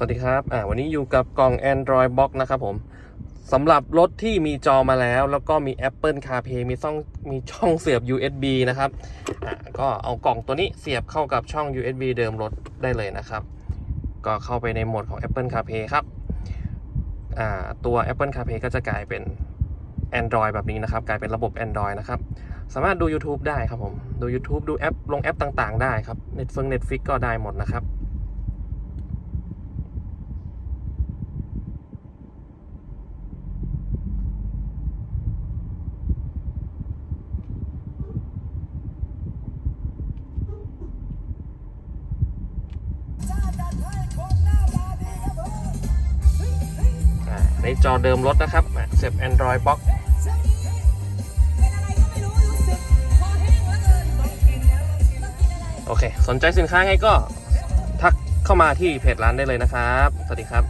สวัสดีครับ อ่า วันนี้อยู่กับกล่อง Android Box นะครับผม สำหรับรถที่มีจอมาแล้ว แล้วก็มี Apple CarPlay มีช่อง มีช่องเสียบ USB นะครับ อ่า ก็เอากล่องตัวนี้เสียบเข้ากับช่อง USB เดิมรถได้เลยนะครับ ก็เข้าไปในโหมดของ Apple CarPlay ครับ อ่า ตัว Apple CarPlay ก็จะกลายเป็น Android แบบนี้นะครับ กลายเป็นระบบ Android นะครับ สามารถดู YouTube ได้ครับผม ดู YouTube ดูแอป ลงแอปต่างๆ ได้ครับ Netflix Netflix ก็ได้หมดนะครับ ในจอเดิมรถนะครับเสียบ Android Box เป็นอะไรอแห้งแล้วเกินต้อกโอเค สนใจสินค้าไงก็ทักเข้ามาที่เพจร้านได้เลยนะครับ สวัสดีครับ